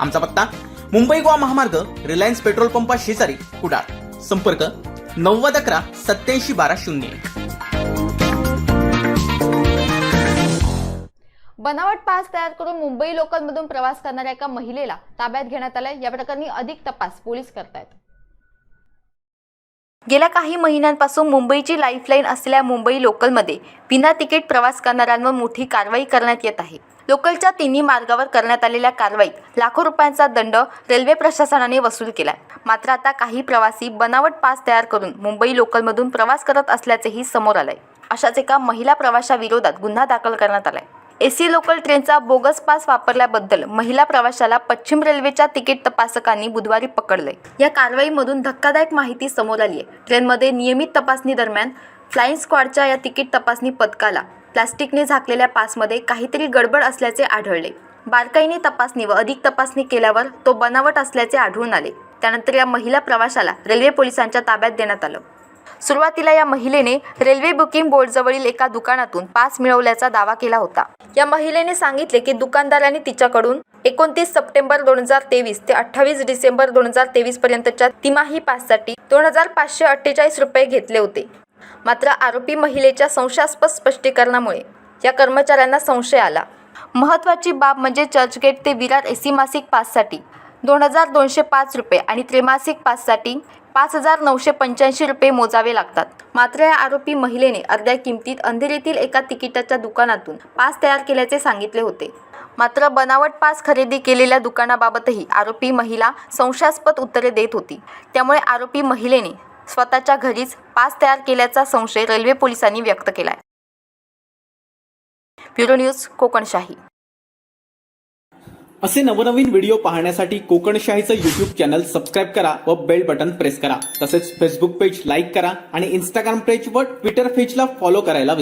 आमचा पत्ता मुंबई गोवा महामार्ग रिलायन्स पेट्रोल पंपा शेजारी कुडाळ. संपर्क नव्वद अकरा सत्याऐंशी बारा शून्य एक. बनावट पास तयार करून मुंबई लोकलमधून प्रवास करणाऱ्या एका महिलेला ताब्यात घेण्यात आलंय. या प्रकरणी अधिक तपास पोलीस करतायत. गेल्या काही महिन्यांपासून मुंबईची लाईफलाईन असलेल्या मुंबई लोकलमध्ये विना तिकीट प्रवास करणाऱ्यांवर मोठी कारवाई करण्यात येत आहे. लोकलच्या तिन्ही मार्गावर करण्यात आलेल्या कारवाईत लाखो रुपयांचा दंड रेल्वे प्रशासनाने वसूल केला मात्र आता काही प्रवासी बनावट पास तयार करून मुंबई लोकलमधून प्रवास करत असल्याचेही समोर आलंय. अशाच एका महिला प्रवाशाविरोधात गुन्हा दाखल करण्यात आलाय. एसी लोकल ट्रेनचा बोगस पास वापरल्याबद्दल महिला प्रवाशाला पश्चिम रेल्वेच्या तिकीट तपासकांनी बुधवारी पकडले या कारवाईमधून धक्कादायक माहिती समोर आली आहे ट्रेनमध्ये नियमित तपासणी दरम्यान फ्लाईंग स्क्वॉडच्या या तिकीट तपासणी पथकाला प्लास्टिकने झाकलेल्या पासमध्ये काहीतरी गडबड असल्याचे आढळले. बारकाईने तपासणी व अधिक तपासणी केल्यावर तो बनावट असल्याचे आढळून आले. त्यानंतर या महिला प्रवाशाला रेल्वे पोलिसांच्या ताब्यात देण्यात आलं. सुरुवातीला या महिलेने रेल्वे बुकिंग बोर्डजवळील एका दुकानातून पास मिळवल्याचा दावा केला होता. या महिलेने सांगितले की दुकानदाराने तिच्याकडून एकोणतीस सप्टेंबर दोन हजार तेवीस ते अठ्ठावीस डिसेंबर दोन हजार तेवीस पर्यंतच्या तिमाही पाससाठी दोन हजार पाचशे अठ्ठेचाळीस रुपये घेतले होते. मात्र आरोपी महिलेच्या संशयास्पद स्पष्टीकरणामुळे या कर्मचाऱ्यांना संशय आला. महत्त्वाची बाब म्हणजे चर्चगेट ते विरार एसी मासिक पाससाठी दोन हजार दोनशे पाच रुपये आणि त्रिमासिक पाससाठी पाच हजार नऊशे पंच्याऐंशी रुपये मोजावे लागतात. मात्र या आरोपी महिलेने अर्ध्या किमतीत अंधेरीतील एका तिकिटाच्या दुकानातून पास तयार केल्याचे सांगितले होते. मात्र बनावट पास खरेदी केलेल्या दुकानाबाबतही आरोपी महिला संशयास्पद उत्तरे देत होती. त्यामुळे आरोपी महिलेने स्वतःच्या घरीच पास तयार केल्याचा संशय रेल्वे पोलिसांनी व्यक्त केलाय. Bureau news Kokanshahi. असे नवनवीन व्हिडिओ पाहण्यासाठी कोकणशाहीचं यूट्यूब चॅनल सबस्क्राईब करा व बेल बटन प्रेस करा. तसेच फेसबुक पेज लाईक करा आणि इंस्टाग्राम पेज व ट्विटर पेजला फॉलो करायला विसरू